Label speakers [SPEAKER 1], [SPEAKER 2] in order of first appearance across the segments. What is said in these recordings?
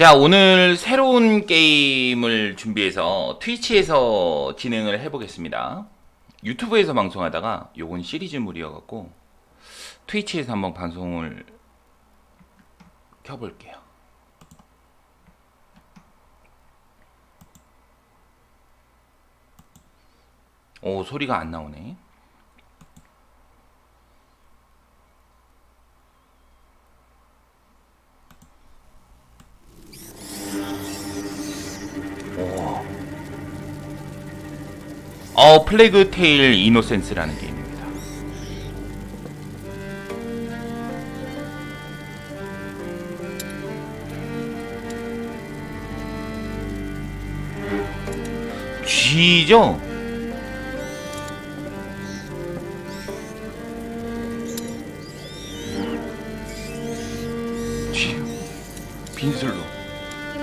[SPEAKER 1] 자, 오늘 새로운 게임을 준비해서 트위치에서 진행을 해보겠습니다. 유튜브에서 방송하다가 요건 시리즈물이어갖고 트위치에서 한번 방송을 켜볼게요. 오, 소리가 안 나오네. 어, 플래그 테일 이노센스라는 게임입니다. 쥐. 빈술로.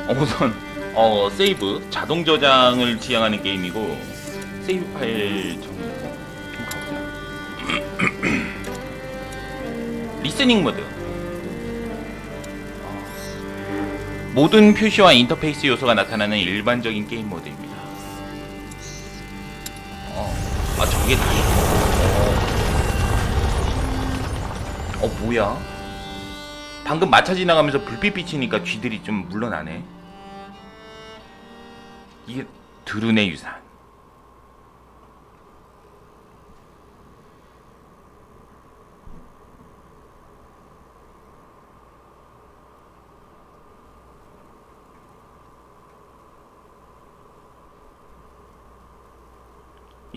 [SPEAKER 1] 어, 우선 어, 세이브 자동 저장을 지향하는 게임이고 세이브 파일 정리 좀 가보자. 리스닝 모드. 모든 표시와 인터페이스 요소가 나타나는 일반적인 게임 모드입니다. 어, 아 저게 다. 어, 어 뭐야? 방금 마차 지나가면서 불빛 비치니까 쥐들이 좀 물러나네. 이게 드룬의 유산.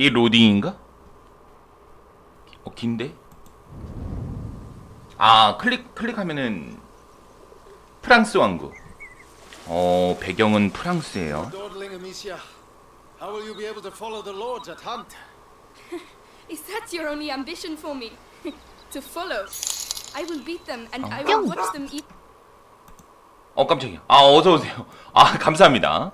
[SPEAKER 1] 이 로딩인가? 어 긴데? 아 클릭 클릭하면은 프랑스 왕국. 어 배경은 프랑스예요.
[SPEAKER 2] How will you be able to follow the lords at hunt?
[SPEAKER 3] Is that your only ambition for me? to follow? I will beat them and I will watch them eat.
[SPEAKER 1] 어 깜짝이야. 아 어서 오세요. 아 감사합니다.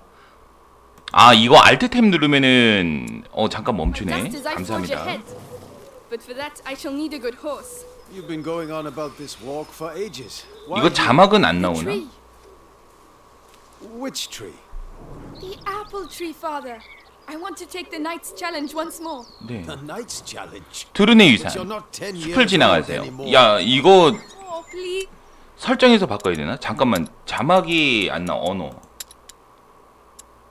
[SPEAKER 1] 아 이거 알트 탭 누르면은 어 잠깐 멈추네. 감사합니다. 이거 자막은 안 나오나?
[SPEAKER 2] Which tree?
[SPEAKER 3] The apple tree, father. I want to take the knight's challenge once more.
[SPEAKER 1] 네.
[SPEAKER 2] The Knight's Challenge. you're
[SPEAKER 1] 유산. 숲을 지나가세요. 야 이거
[SPEAKER 3] Oh.
[SPEAKER 1] 설정에서 바꿔야 되나? 잠깐만 자막이 안 나. 언어.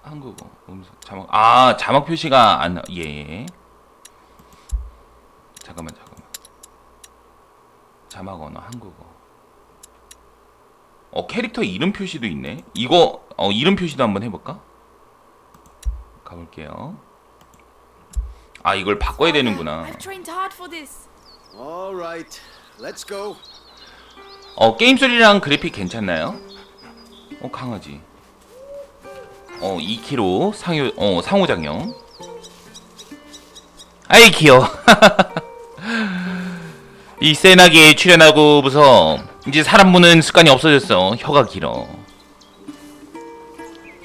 [SPEAKER 1] 한국어. 음성 자막. 아 자막 표시가 안 나. 예. 잠깐만 잠깐만. 자막 언어 한국어. 어 캐릭터 이름 표시도 있네. 이거 어 이름 표시도 한번 해볼까? 가볼게요. 아 이걸 바꿔야 되는구나. 어 게임 소리랑 그래픽 괜찮나요? 어 강아지. 어 2kg 상요 어 상호작용. 아이 귀여워. 이 세나기에 출연하고부서 이제 사람 보는 습관이 없어졌어. 혀가 길어.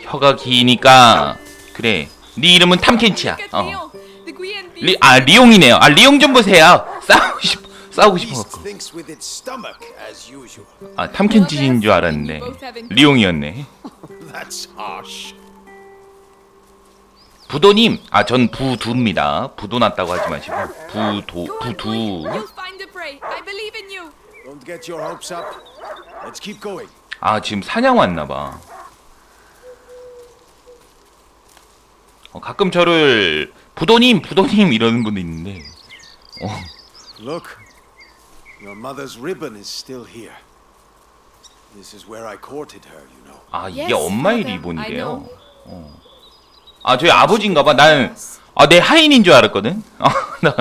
[SPEAKER 1] 혀가 기니까 그래. 네 이름은 탐켄치야. 어. 리. 아 리용이네요. 아 리용 좀 보세요. 싸우고 싶 싸우고 싶어갖고.
[SPEAKER 2] thinks with its stomach, as usual.
[SPEAKER 1] 아 탐켄치인 줄 알았는데 리용이었네. 부도님, 아 전 부두입니다. 부도 났다고 하지 마시고 부도. 부두.
[SPEAKER 2] Don't get your hopes up. Let's keep going.
[SPEAKER 1] 아 지금 사냥 왔나 봐. 어, 가끔 저를 부도님, 부도님 이러는 분도 있는데. 어,
[SPEAKER 2] Look, your mother's ribbon is still here. This is where I courted her, you know.
[SPEAKER 1] 아 이게
[SPEAKER 3] Yes,
[SPEAKER 1] 엄마의 리본이래요. 어. 아 저희 아버지인가봐. 나는 아내 하인인 줄 알았거든. 아, 나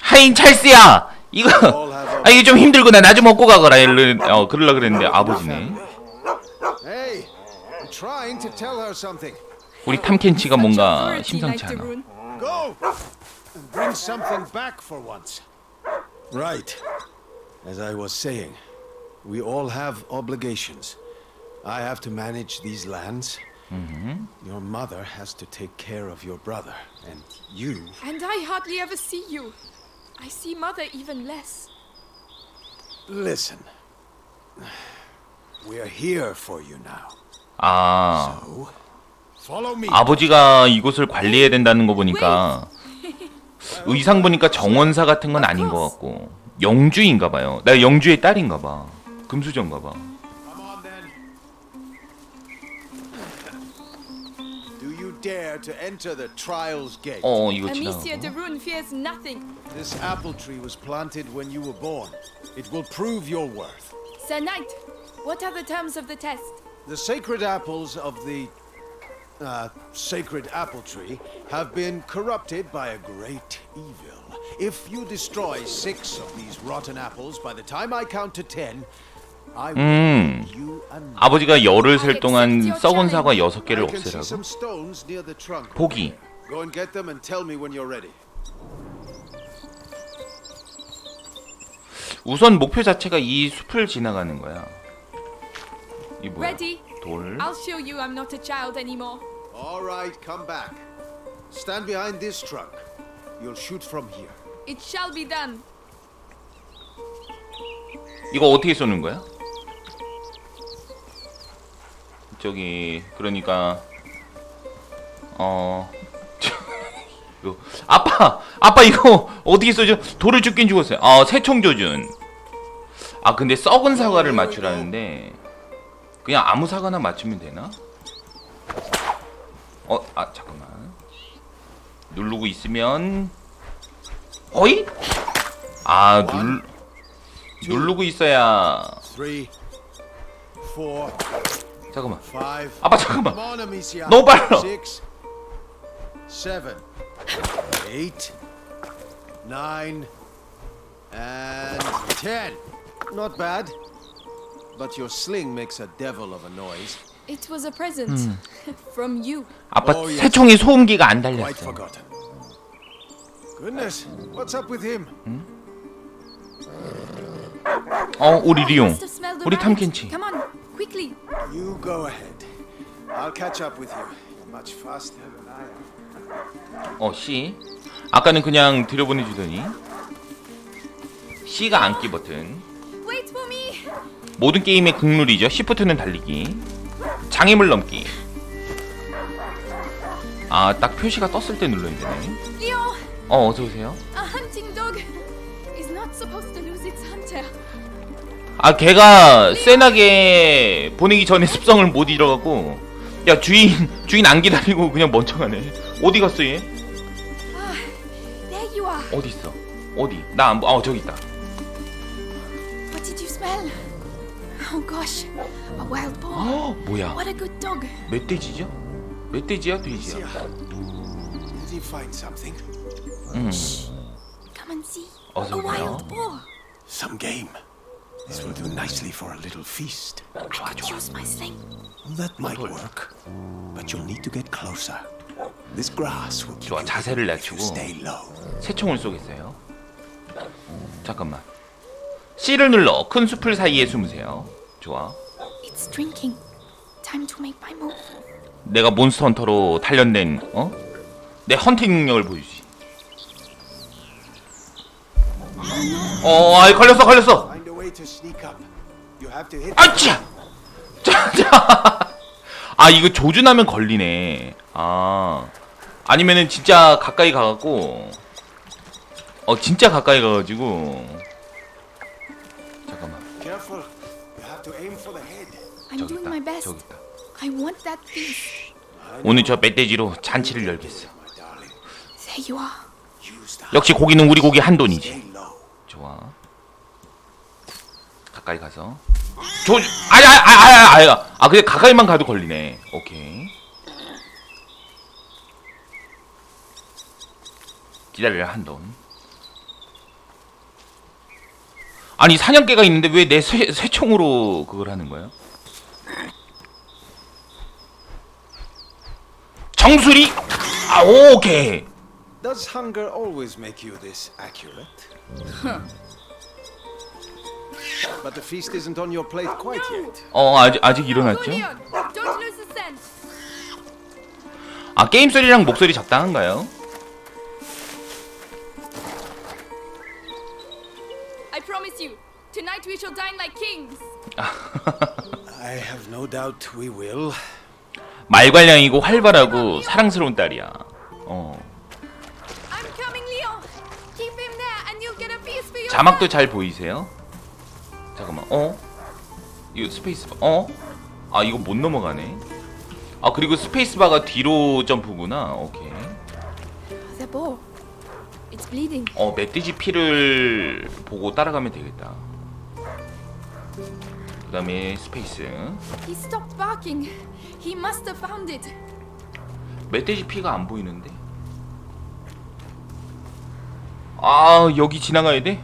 [SPEAKER 1] 하인 찰스야. 이거 아 이게 좀 힘들구나. 나 좀 먹고 가거라. 이러, 어 그러려 그랬는데 아버지네.
[SPEAKER 2] Hey, I'm trying to tell her something.
[SPEAKER 1] 우리 탐켄치가 뭔가 심상치 않아.
[SPEAKER 3] Darun.
[SPEAKER 2] Go and bring something back for once. Right. As I was saying, we all have obligations. I have to manage these lands. Your mother has to take care of your brother, and you.
[SPEAKER 3] And I hardly ever see you. I see mother even less.
[SPEAKER 2] Listen. We're here for you now.
[SPEAKER 1] 아
[SPEAKER 2] Follow me.
[SPEAKER 1] 아버지가 이곳을 관리해야 된다는 거 보니까 의상 보니까 정원사 같은 건 아닌 것 같고 영주인가 봐요. 나 영주의 딸인가 봐. 금수저인가 봐.
[SPEAKER 2] dare to enter the trial's gate.
[SPEAKER 1] Oh, you
[SPEAKER 3] Amicia
[SPEAKER 1] know. de
[SPEAKER 3] Rune fears nothing.
[SPEAKER 2] This apple tree was planted when you were born. It will prove your worth.
[SPEAKER 3] Sir Knight, what are the terms of the test?
[SPEAKER 2] The sacred apples of the uh, sacred apple tree have been corrupted by a great evil. If you destroy six of these rotten apples by the time I count to ten,
[SPEAKER 1] 음. 아버지가 열흘 셀 동안 썩은 사과 여섯 개를
[SPEAKER 2] I can see
[SPEAKER 1] 없애라고. 포기. 우선 목표 자체가 이 숲을 지나가는 거야. 이 뭐야? 돌.
[SPEAKER 3] I'll show you I'm not a child anymore.
[SPEAKER 2] All right, come back. Stand behind this trunk. You'll shoot from here.
[SPEAKER 3] It shall be done.
[SPEAKER 1] 이거 어떻게 쏘는 거야? 저기 그러니까 어 이거 아빠 아빠 이거 어떻게 쏘죠? 돌을 죽긴 죽었어요. 아 새총 조준. 아 근데 썩은 사과를 맞추라는데 그냥 아무 사과나 맞추면 되나? 어 아 잠깐만 누르고 있으면 어이? 아 눌. 누르고 있어야
[SPEAKER 2] Three, four,
[SPEAKER 1] 잠깐만
[SPEAKER 2] five.
[SPEAKER 1] 아빠
[SPEAKER 2] Come
[SPEAKER 1] 잠깐만
[SPEAKER 2] on, Amicia.
[SPEAKER 1] 너무 빨라.
[SPEAKER 2] Six, seven, eight, nine, and ten. Not bad. But your sling makes a devil of a noise.
[SPEAKER 3] It was a present from you.
[SPEAKER 1] 아빠
[SPEAKER 2] Oh, yes.
[SPEAKER 1] 새총이 소음기가 안
[SPEAKER 2] Quite
[SPEAKER 1] 달렸어
[SPEAKER 2] forgotten. Goodness, what's up with him?
[SPEAKER 1] 어 우리 리용 우리. 탐켄치
[SPEAKER 2] go ahead. I'll catch up with you. You're much faster than I am.
[SPEAKER 1] 어 C 아까는 그냥 들여보내주더니 C가 안기 버튼
[SPEAKER 3] Wait for me.
[SPEAKER 1] 모든 게임의 국룰이죠 Shift는 달리기 장애물 넘기 아 딱 표시가 떴을 때 눌러야 되네
[SPEAKER 3] Leo,
[SPEAKER 1] 어 어서오세요
[SPEAKER 3] a hunting dog is not supposed to lose its hunter.
[SPEAKER 1] 아 걔가 세나게 보내기 전에 습성을 못 잃어갖고 야 주인 주인 안 기다리고 그냥 멍청하네 어디 갔어 얘? 어디 있어? 어디? 나 안 보. 어 저기 있다.
[SPEAKER 3] What did you smell? Oh gosh, a wild boar.
[SPEAKER 1] 어 뭐야?
[SPEAKER 3] What a good dog.
[SPEAKER 1] 멧돼지죠? 멧돼지야 돼지야?
[SPEAKER 2] Did he find something?
[SPEAKER 3] Come and see.
[SPEAKER 1] 어서 오세요.
[SPEAKER 3] wild boar.
[SPEAKER 2] Some game. This will do nicely for a little feast.
[SPEAKER 3] I could use my sling.
[SPEAKER 2] That might work, but you'll need to get closer. This grass will keep
[SPEAKER 1] 좋아
[SPEAKER 2] you
[SPEAKER 1] 자세를
[SPEAKER 2] if you
[SPEAKER 1] 낮추고
[SPEAKER 2] stay low.
[SPEAKER 1] 새총을 쏘겠어요. 잠깐만. C를 눌러 큰 숲을 사이에 숨으세요. 좋아.
[SPEAKER 3] It's drinking. Time to make my move.
[SPEAKER 1] 내가 몬스터 헌터로 단련된 어? 내 헌팅 능력을 보여주지. 어, 아이 걸렸어, 걸렸어.
[SPEAKER 2] To sneak up. You have to hit.
[SPEAKER 1] 아차! 자, 자. 아 이거 조준하면 걸리네. 아 아니면은 진짜 가까이 가갖고 어 진짜 가까이 가가지고 잠깐만
[SPEAKER 2] Careful. You have to aim for the head.
[SPEAKER 3] I'm
[SPEAKER 1] 저기
[SPEAKER 3] doing
[SPEAKER 1] 있다.
[SPEAKER 3] my best.
[SPEAKER 1] 저기 있다.
[SPEAKER 3] I want that piece.
[SPEAKER 1] 오늘 저 멧돼지로 잔치를 열겠어.
[SPEAKER 2] My darling.
[SPEAKER 3] There you are.
[SPEAKER 2] Use that.
[SPEAKER 1] 역시 고기는 우리 고기 한 돈이지.
[SPEAKER 2] Stay low.
[SPEAKER 1] 좋아. 가까이 가서 조 아야 아야 아야 아야 아 근데 가까이만 가도 걸리네. 오케이. 기다려 한 돈. 아니 사냥개가 있는데 왜 내 쇠총으로 그걸 하는 거야? 정수리 아 오케이
[SPEAKER 2] Does hunger always make you this accurate? But the feast isn't on your plate quite yet.
[SPEAKER 1] 어 아직 아직 일어났죠?
[SPEAKER 3] Don't lose the scent.
[SPEAKER 1] 아 게임 소리랑 목소리 적당한가요?
[SPEAKER 3] I promise you, tonight we shall dine like kings.
[SPEAKER 2] I have no doubt we will.
[SPEAKER 1] 말괄량이고 활발하고 사랑스러운 딸이야. 어.
[SPEAKER 3] I'm coming, Leon. Keep him there, and you'll get a piece for your.
[SPEAKER 1] 자막도 잘 보이세요? 잠깐만. 어? 이거 스페이스바. 어? 아 이거 못 넘어가네. 아 그리고 스페이스바가 뒤로 점프구나. 오케이.
[SPEAKER 3] The. It's bleeding.
[SPEAKER 1] 어 멧돼지 피를 보고 따라가면 되겠다. 그 다음에 스페이스.
[SPEAKER 3] He stopped barking. He must have found it.
[SPEAKER 1] 멧돼지 피가 안 보이는데. 아 여기 지나가야 돼?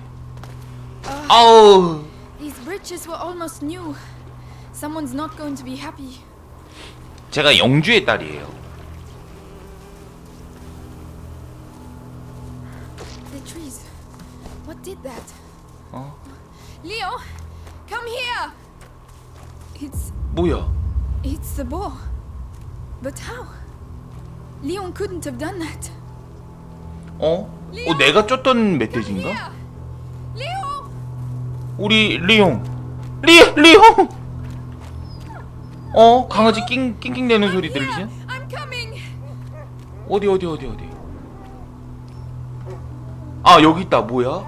[SPEAKER 1] 아우.
[SPEAKER 3] These bridges were almost new. Someone's not going to be happy.
[SPEAKER 1] 제가 영주의 딸이에요.
[SPEAKER 3] The trees. What did that?
[SPEAKER 1] 어?
[SPEAKER 3] Leo, come here. It's
[SPEAKER 1] 뭐야?
[SPEAKER 3] it's the boar. But how? Leon couldn't have done that.
[SPEAKER 1] 어? 어 내가 쫓던 멧돼지인가? 우리 리용 리 리용 어? 강아지 낑 낑낑대는 소리 들리지? 어디 어디 어디 어디? 아 여기 있다. 뭐야?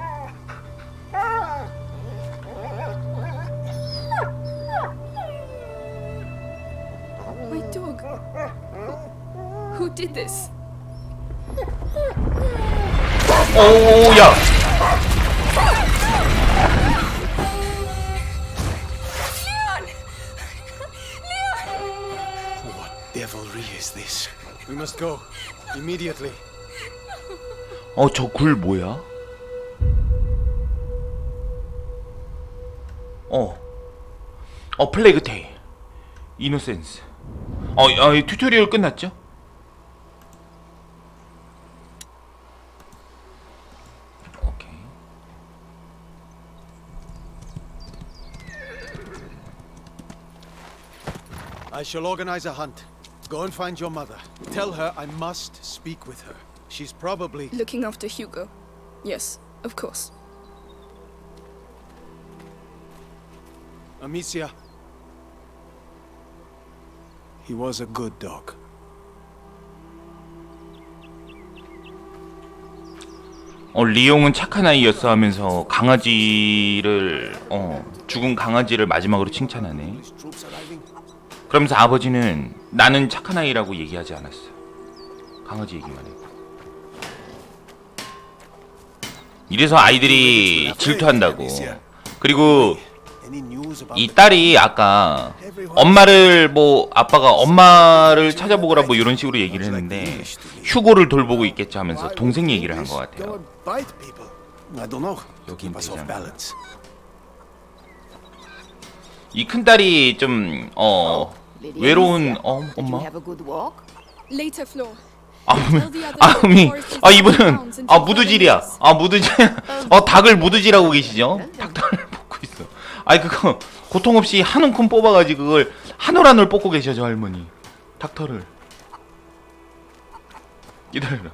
[SPEAKER 1] 오야
[SPEAKER 2] devilry is this? We must go immediately.
[SPEAKER 1] 어 저 굴 뭐야? 어. 어 플레이그 테일. 이노센스. 어, 어 이 튜토리얼 끝났죠? 오케이.
[SPEAKER 2] I shall organize a hunt. Go and find your mother. Tell her I must speak with her. She's probably.
[SPEAKER 3] Looking after Hugo. Yes, of course.
[SPEAKER 2] Amicia. He was a good dog.
[SPEAKER 1] 어 리용은 착한 아이였어 하면서 강아지를 어 죽은 강아지를 마지막으로 칭찬하네. 그러면서 아버지는 나는 착한 아이라고 얘기하지 않았어. 강아지 얘기만 해. 이래서 아이들이 질투한다고. 그리고 이 딸이 아까 엄마를 뭐 아빠가 엄마를 찾아보거라 뭐 이런 식으로 얘기를 했는데 휴고를 돌보고 있겠죠 하면서 동생 얘기를 한 것 같아요.
[SPEAKER 2] and bite people. I don't know. To
[SPEAKER 1] 여긴
[SPEAKER 2] keep us off
[SPEAKER 1] 되잖아.
[SPEAKER 2] balance.
[SPEAKER 1] 이큰 딸이 좀 어 외로운 어 엄마?
[SPEAKER 3] Later, Flo.
[SPEAKER 1] 아, 아, 음이, 아, 이분은, 아, 무드질이야. 아, 무드질. 어, 닭을 무드질하고 계시죠? 닭털을 뽑고 있어. 아이, 그거, 고통 없이 한 움큼 뽑아가지고 그걸 한올 한올 뽑고 계셔, 저 할머니. 닭털을. 기다려라.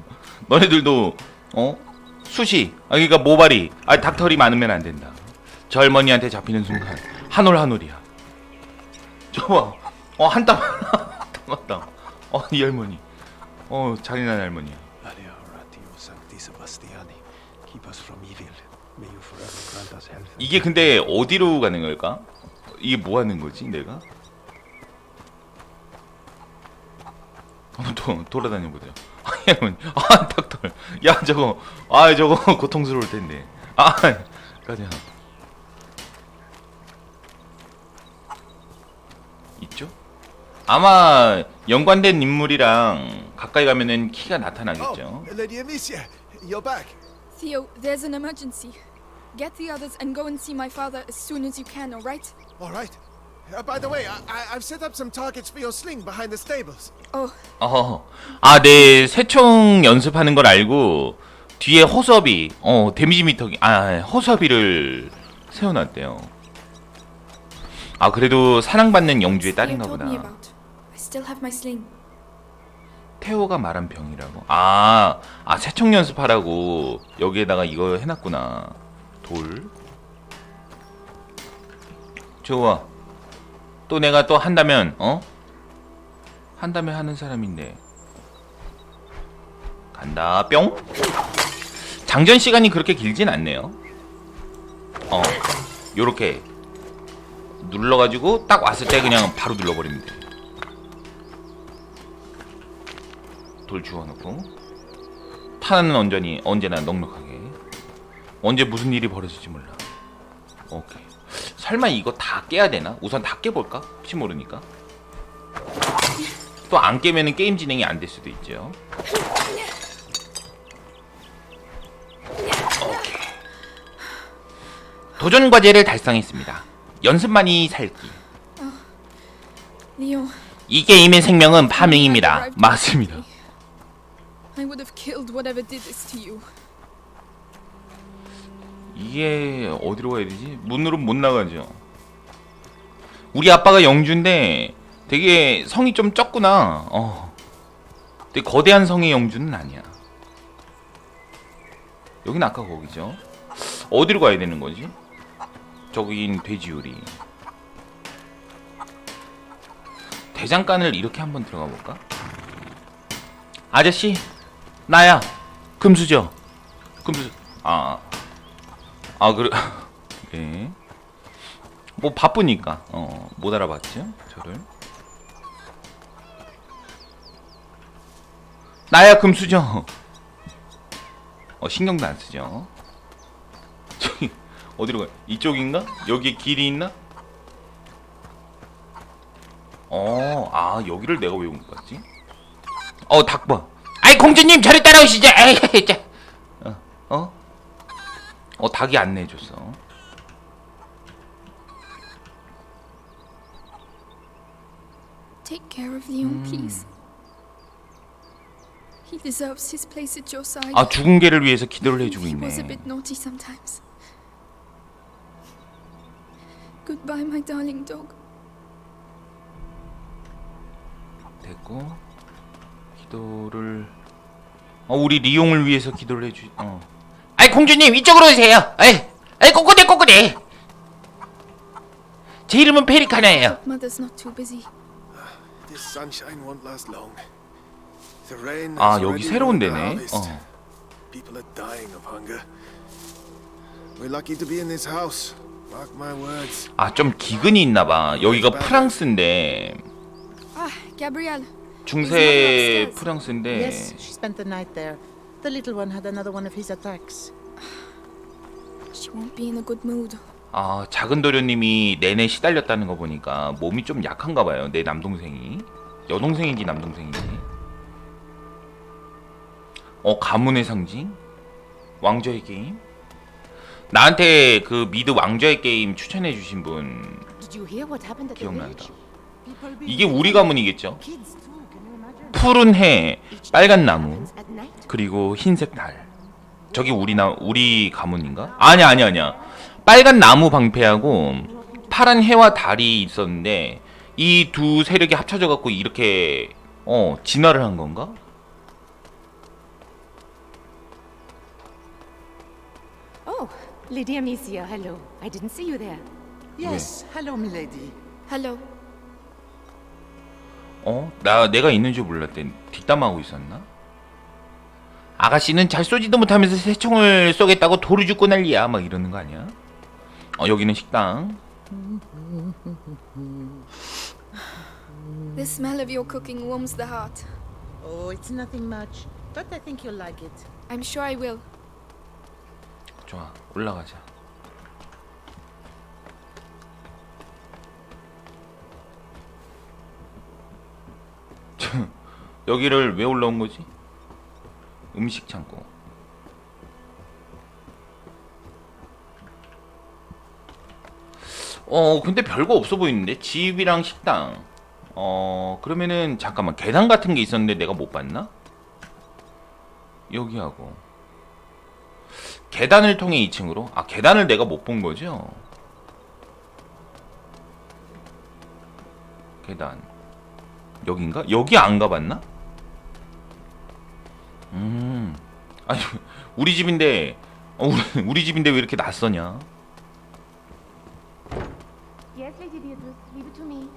[SPEAKER 1] 너네들도, 어? 수시. 아, 그러니까 모발이. 아, 닭털이 많으면 안 된다. 저 할머니한테 잡히는 순간, 한올 한 올이야. 저봐. 어, 한 땀. 한 땀. 어, 이 할머니. 어, 잔인한 할머니야.
[SPEAKER 2] Alia Ratio Sancti Sebastiani, keep us from evil. May you forever grant us health. and
[SPEAKER 1] 이게 근데 어디로 가는 걸까? 이게 뭐 하는 거지, 내가? 한번 또 돌아다녀 보자. 아, 할머니. 아. 야, 저거. 아, 저거 고통스러울 텐데. 아, 가자. 있죠? 아마 연관된 인물이랑 가까이 가면은 키가 나타나겠죠.
[SPEAKER 2] Oh, Lady Amicia, you're back.
[SPEAKER 3] Theo, there's an emergency. Get the others and go and see my father as soon as you can, alright?
[SPEAKER 2] All right. Uh, by the way, I, I, I've set up some targets for your sling behind the stables.
[SPEAKER 3] Oh,
[SPEAKER 1] 어, 아, 네, 새총 연습하는 걸 알고 뒤에 호섭이, 어, 데미지 미터기, 아, 호섭이를 세워놨대요. 아, 그래도 사랑받는 영주의
[SPEAKER 3] Theo
[SPEAKER 1] 딸인가
[SPEAKER 3] told me
[SPEAKER 1] 보다.
[SPEAKER 3] about. Still have my sling.
[SPEAKER 1] 태호가 말한 병이라고. 아, 아, 새총 연습하라고 여기에다가 이거 해놨구나. 돌. 좋아. 또 내가 또 한다면 어? 한다면 하는 사람인데 간다 뿅 장전 시간이 그렇게 길진 않네요 어 요렇게 눌러가지고 딱 왔을 때 그냥 바로 눌러버리면 돼. 돌 주워놓고 탄은 언제니 언제나 넉넉하게 언제 무슨 일이 벌어질지 몰라. 오케이. 설마 이거 다 깨야 되나? 우선 다 깨볼까? 혹시 모르니까. 또 안 깨면 은 게임 진행이 안 될 수도 있죠. 오케이. 도전 과제를 달성했습니다. 연습만이 살기.
[SPEAKER 3] Leo,
[SPEAKER 1] 이 게임의 생명은 파밍입니다. 맞습니다.
[SPEAKER 3] I would have killed whatever did this to you.
[SPEAKER 1] 이게 어디로 가야 되지? 문으로 못 나가죠. 우리 아빠가 영주인데 되게 성이 좀 적구나. 어. 되게 거대한 성의 영주는 아니야. 여긴 아까 거기죠. 어디로 가야 되는 거지? 저긴 돼지 요리. 대장간을 이렇게 한번 들어가 볼까? 아저씨, 나야. 금수저. 금수. 아, 아 그래. 네. 뭐 바쁘니까. 어 못 알아봤죠 저를. 나야 금수저. 어 신경도 안 쓰죠. 저기 어디로 가 이쪽인가? 여기에 길이 있나? 어 아 여기를 내가 왜 온 것 같지? 어 닭봐 공주님 저리 따라오시죠 에이 자 어? 어? 어 닭이 안내해줬어
[SPEAKER 3] Take care of Leon, please. He deserves his place at your side.
[SPEAKER 1] 아 죽은 개를 위해서 기도를 해주고
[SPEAKER 3] he was a
[SPEAKER 1] 있네
[SPEAKER 3] bit naughty sometimes. Goodbye, my darling dog.
[SPEAKER 1] 됐고 기도를 어 우리 리용을 위해서 기도를 해주 어 아이 공주님 이쪽으로 오세요 아이 아이 꼬꼬대 꼬꼬대 제 이름은 페리카나예요
[SPEAKER 3] Mother's not too busy.
[SPEAKER 2] This sunshine won't last long. The rain
[SPEAKER 1] 아 여기 새로운 데네. 어
[SPEAKER 2] People are dying of hunger. We're lucky to be in this house. Mark my words.
[SPEAKER 1] 아좀 기근이 있나봐 여기가 프랑스인데
[SPEAKER 3] Ah, Gabrielle.
[SPEAKER 1] 중세 프랑스인데
[SPEAKER 4] Yes, she spent the night there. The little one had another one of his attacks.
[SPEAKER 3] She won't be in a good mood.
[SPEAKER 1] 아 작은 도련님이 내내 시달렸다는 거 보니까 몸이 좀 약한가 봐요 내 남동생이 여동생인지 남동생인지 어 가문의 상징 왕좌의 게임 나한테 그 미드 왕좌의 게임 추천해 주신 분
[SPEAKER 4] Did you hear what happened at the
[SPEAKER 1] 기억난다
[SPEAKER 4] village?
[SPEAKER 1] 이게 우리 가문이겠죠
[SPEAKER 4] kids too. Can you imagine?
[SPEAKER 1] 푸른 해 빨간 나무. 그리고 흰색 달. 저기 우리 나 우리 가문인가? 아니야 아니야 아니야. 빨간 나무 방패하고 파란 해와 달이 있었는데 이 두 세력이 합쳐져 갖고 이렇게 어 진화를 한 건가?
[SPEAKER 5] Oh, Lady Amicia, hello. I didn't see you there.
[SPEAKER 4] Yes. Hello, milady.
[SPEAKER 3] Hello.
[SPEAKER 1] 어? 나 내가 있는 줄 몰랐대. 뒷담하고 있었나? 아가씨는 잘 쏘지도 못하면서 새총을 쏘겠다고 돌을 죽고 난리야. 막 이러는 거 아니야? 어 여기는 식당.
[SPEAKER 3] The smell of your cooking warms the heart.
[SPEAKER 4] Oh, it's nothing much, but I think you'll like it.
[SPEAKER 3] I'm sure I will.
[SPEAKER 1] 좋아 올라가자. 여기를 왜 올라온 거지? 음식 창고. 어 근데 별거 없어 보이는데 집이랑 식당. 어 그러면은 잠깐만 계단 같은 게 있었는데 내가 못 봤나? 여기하고. 계단을 통해 2층으로? 아 계단을 내가 못 본 거죠? 계단 여긴가? 여기 안 가봤나? 음 아니 우리 집인데 어, 우리, 우리 집인데 왜 이렇게 낯서냐?
[SPEAKER 5] Yes, Lady Beatrice, leave it to me.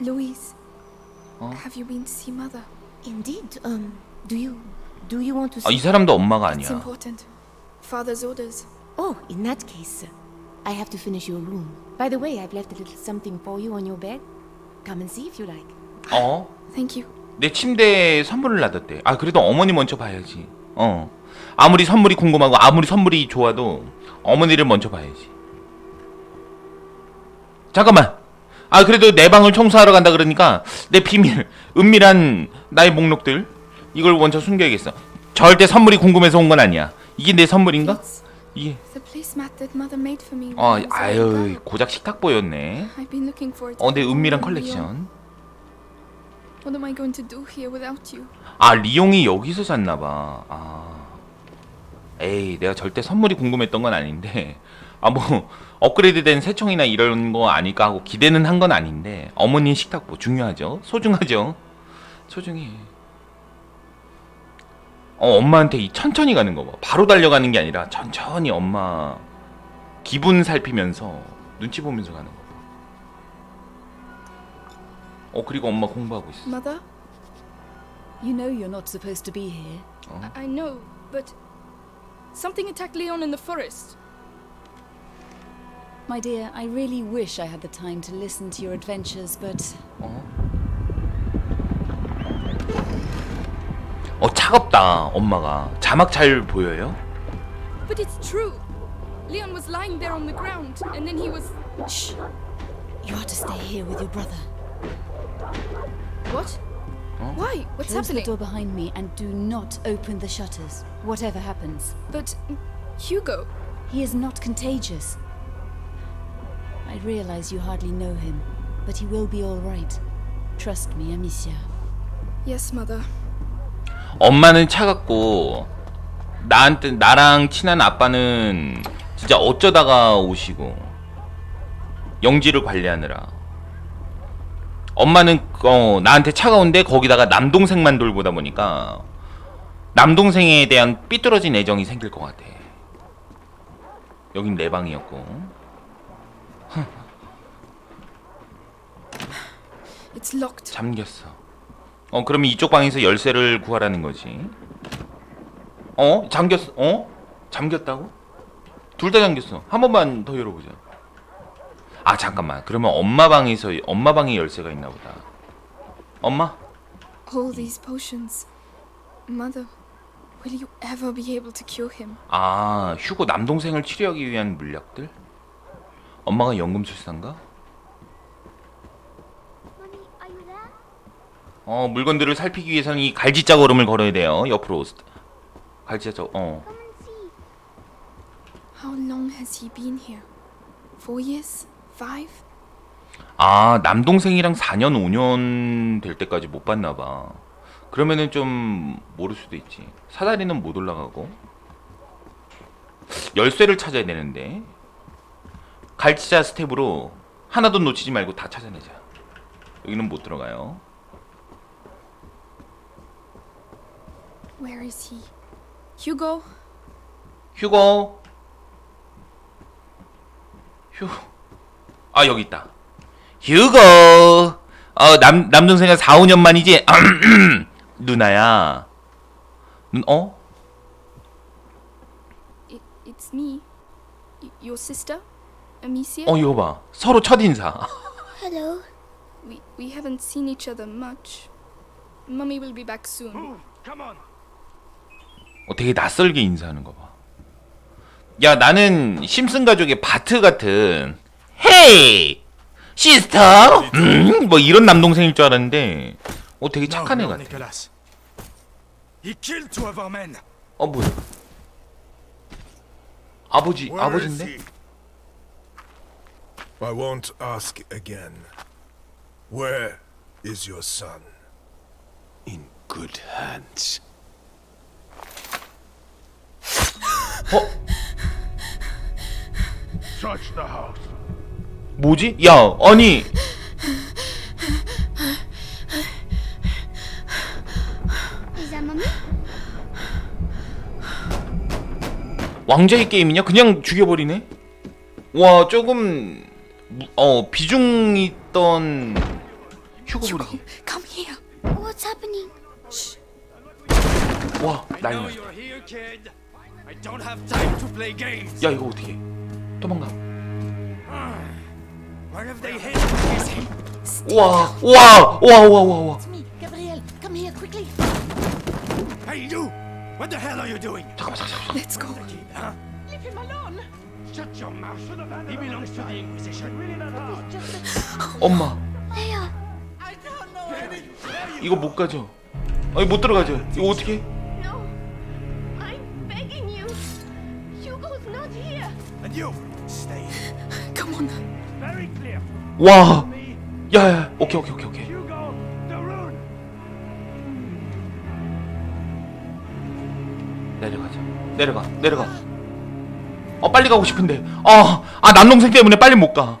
[SPEAKER 3] Louise,
[SPEAKER 1] Oh.
[SPEAKER 3] have you been to see mother?
[SPEAKER 4] Indeed. Um, do you do you want to
[SPEAKER 1] 아,
[SPEAKER 4] see?
[SPEAKER 1] 이 사람도 엄마가
[SPEAKER 3] It's
[SPEAKER 1] 아니야.
[SPEAKER 3] important. Father's orders.
[SPEAKER 4] Oh, in that case, uh, I have to finish your room. By the way, I've left a little something for you on your bed. Come and see if you like.
[SPEAKER 1] 어?
[SPEAKER 3] Thank you.
[SPEAKER 1] 내 침대에 선물을 놔뒀대. 아 그래도 어머니 먼저 봐야지. 어. 아무리 선물이 궁금하고 아무리 선물이 좋아도 어머니를 먼저 봐야지. 잠깐만. 아 그래도 내 방을 청소하러 간다 그러니까 내 비밀, 은밀한 나의 목록들 이걸 먼저 숨겨야겠어. 절대 선물이 궁금해서 온 건 아니야. 이게 내 선물인가?
[SPEAKER 3] It's
[SPEAKER 1] 이게
[SPEAKER 3] the placemat that mother made for me. when
[SPEAKER 1] 어
[SPEAKER 3] I was a little
[SPEAKER 1] 아유
[SPEAKER 3] girl.
[SPEAKER 1] 고작 식탁 보였네.
[SPEAKER 3] I've been looking for it.
[SPEAKER 1] 어 내 은밀한. 컬렉션.
[SPEAKER 3] What am I going to do here without you?
[SPEAKER 1] 아 리용이 여기서 잤나봐. 아 에이 내가 절대 선물이 궁금했던 건 아닌데 아 뭐 업그레이드된 새총이나 이런 거 아닐까 하고 기대는 한 건 아닌데 어머니 식탁보 중요하죠. 소중하죠. 소중해. 어 엄마한테 이 천천히 가는 거 봐. 바로 달려가는 게 아니라 천천히 엄마 기분 살피면서 눈치 보면서 가는 거 봐. 어 그리고 엄마 공부하고 있어.
[SPEAKER 3] Mother?
[SPEAKER 6] You know you're not supposed to be here.
[SPEAKER 3] I, I know, but something attacked Leon in the forest.
[SPEAKER 6] My dear, I really wish I had the time to listen to your adventures, but
[SPEAKER 1] 어? 어 차갑다 엄마가 자막 잘 보여요?
[SPEAKER 3] But it's true. Leon was lying there on the ground, and then he was.
[SPEAKER 6] shh. You are to stay here with your brother.
[SPEAKER 3] What? Why? What's
[SPEAKER 6] Close the
[SPEAKER 3] happening?
[SPEAKER 6] door behind me and do not open the shutters, whatever happens.
[SPEAKER 3] But Hugo.
[SPEAKER 6] He is not contagious. I realize you hardly know him, but he will be all right. Trust me, Amicia.
[SPEAKER 3] Yes, mother.
[SPEAKER 1] 엄마는 차갑고 나한테 나랑 친한 아빠는 진짜 어쩌다가 오시고 영지를 관리하느라 엄마는 어, 나한테 차가운데 거기다가 남동생만 돌보다 보니까 남동생에 대한 삐뚤어진 애정이 생길 것 같아. 여긴 내 방이었고
[SPEAKER 3] It's locked.
[SPEAKER 1] 잠겼어. 어 그러면 이쪽 방에서 열쇠를 구하라는 거지. 어 잠겼어. 어 잠겼다고? 둘 다 잠겼어. 한 번만 더 열어보자. 아 잠깐만. 그러면 엄마 방에서 엄마 방에 열쇠가 있나 보다. 엄마?
[SPEAKER 3] All these potions. Mother, will you ever be able to cure him?
[SPEAKER 1] 아 휴고 남동생을 치료하기 위한 물약들? 엄마가 연금술사인가? 어 물건들을 살피기 위해서는 이 갈지자 걸음을 걸어야 돼요. 옆으로 갈지자 어.
[SPEAKER 3] How long has he been here? Four years?
[SPEAKER 1] 아 남동생이랑 4년 5년 될 때까지 못 봤나 봐. 그러면은 좀 모를 수도 있지. 사다리는 못 올라가고 열쇠를 찾아야 되는데 갈치자 스텝으로 하나도 놓치지 말고 다 찾아내자. 여기는 못 들어가요.
[SPEAKER 3] Where is he? Hugo?
[SPEAKER 1] 휴고. 휴. 아 여기 있다. 휴고. 어남 남동생은 4, 5년 만이지. 누나야. 눈 어?
[SPEAKER 3] It, it's me. Y- your sister? Amicia?
[SPEAKER 1] 어 이거 봐. 서로 첫 인사.
[SPEAKER 3] Hello. We, we haven't seen each other much. Mummy will be back soon.
[SPEAKER 1] 어, 되게 낯설게 인사하는 거 봐. 야, 나는 심슨 가족의 바트 같은 헤이 시스터 음, 뭐 이런 남동생일 줄 알았는데 어 되게 착한 애
[SPEAKER 7] No,
[SPEAKER 1] 같아.
[SPEAKER 7] Nicholas. He killed two of our men.
[SPEAKER 1] 어 뭐야? 아버지
[SPEAKER 7] Where is
[SPEAKER 1] 아버지인데?
[SPEAKER 7] he?
[SPEAKER 8] I won't ask again. Where is your son?
[SPEAKER 2] In good hands.
[SPEAKER 7] Search the house.
[SPEAKER 1] 뭐지? 야, 아니? 왕자의 게임이냐? 그냥 죽여버리네. 와, 조금 무- 어 비중 있던 휴고 부리기.
[SPEAKER 3] Come here. What's happening?
[SPEAKER 1] 와 난리
[SPEAKER 7] games.
[SPEAKER 1] 야 이거 어떻게? 도망가.
[SPEAKER 7] Where have they hidden?
[SPEAKER 1] 와, 와, 와, 와, 와, 와.
[SPEAKER 6] It's me, Gabrielle. Come here quickly.
[SPEAKER 7] Hey, you! What the hell are you doing?
[SPEAKER 3] Let's go.
[SPEAKER 7] Kid, huh? Leave him alone. Shut your mouth. He belongs to the Inquisition.
[SPEAKER 1] 엄마,
[SPEAKER 3] Leia.
[SPEAKER 1] 이거 못 가죠? 아니 못 들어가죠? 이거 어떻게? 와, 야, 야, 오케이, 오케이, 오케이, 오케이. 내려가자. 내려가, 내려가. 어, 빨리 가고 싶은데. 아, 아 남동생 때문에 빨리 못 가.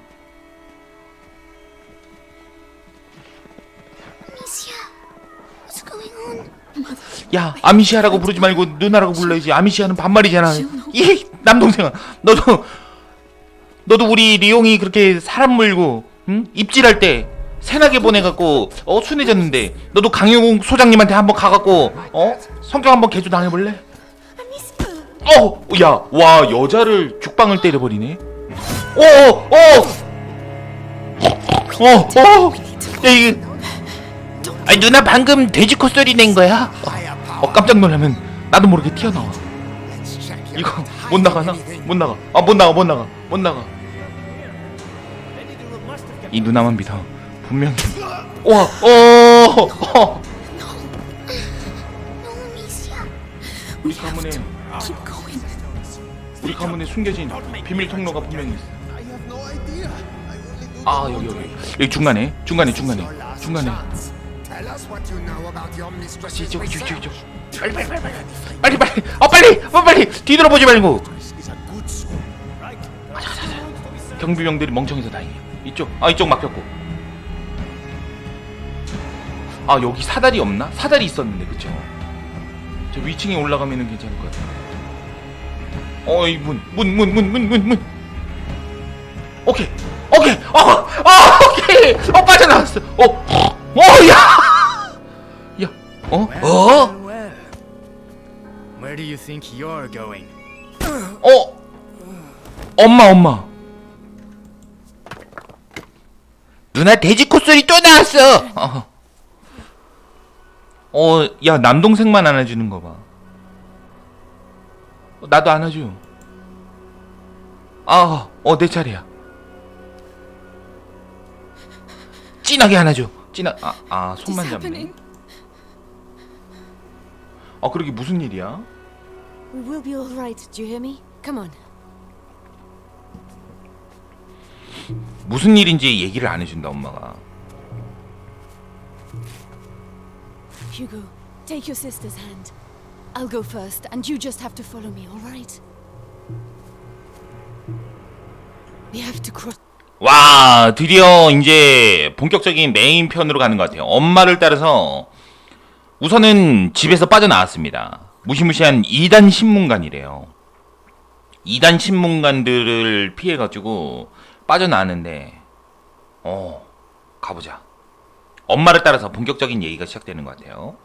[SPEAKER 1] 야, 아미시아라고 부르지 말고 누나라고 불러야지. 아미시아는 반말이잖아. 이 남동생아, 너도 너도 우리 리용이 그렇게 사람 물고 응? 입질할 때 새나게 보내갖고 어 순해졌는데 너도 강용 소장님한테 한번 가갖고 어 성격 한번 개조 당해볼래? 어, 야, 와 여자를 죽방을 때려버리네. 어, 어, 어, 어, 어. 야 이게, 아니 누나 방금 돼지 콧소리 낸 거야? 어 깜짝 놀라면 나도 모르게 튀어나와. 이거 못 나가나? 못 나가. 아 못 나가 못 나가 못 나가. 이 누나만 믿어. 분명히. 와, 어, 어. 우리 가문에. 우리 가문에 숨겨진 비밀 통로가 분명히 있어.
[SPEAKER 2] Do
[SPEAKER 1] 아 여기 여기 여기 중간에 중간에 중간에 중간에. 저기 저기 저기 저기. 빨리 빨리 빨리 빨리 빨리 빨리. 어 빨리 어 빨리 뒤돌아보지 말고. 경비병들이 멍청해서 다행이야. 이쪽 아 이쪽 막혔고. 아 여기 사다리 없나? 사다리 있었는데 그쵸? 저 위층에 올라가면 은 괜찮을 것 같아. 어이 문 문 문 문 문 문 문. 오케이 오케이 어, 어 오케이 어 빠져나왔어. 어, 어 야, 야, 어, 어.
[SPEAKER 7] Where do you think you're going?
[SPEAKER 1] 어, 엄마 엄마. 누나 돼지 콧소리 또 나왔어. 어. 어, 야 남동생만 안아주는 거 봐. 어, 나도 안아줘. 아, 어 내 차례야. 진하게 안아줘. 진하, 아, 아 손만 잡네. 아 그러게 무슨 일이야?
[SPEAKER 6] We will be all right. Do you hear me? Come on.
[SPEAKER 1] 무슨 일인지 얘기를 안 해준다 엄마가.
[SPEAKER 6] Hugo, take your sister's hand. I'll go first, and you just have to follow me, all right? We have to cross.
[SPEAKER 1] 와 드디어 이제 본격적인 메인 편으로 가는 것 같아요. 엄마를 따라서 우선은 집에서 빠져나왔습니다. 무시무시한 2단 신문관이래요. 2단 신문관들을 피해가지고 빠져나왔는데 어 가보자. 엄마를 따라서 본격적인 얘기가 시작되는 것 같아요.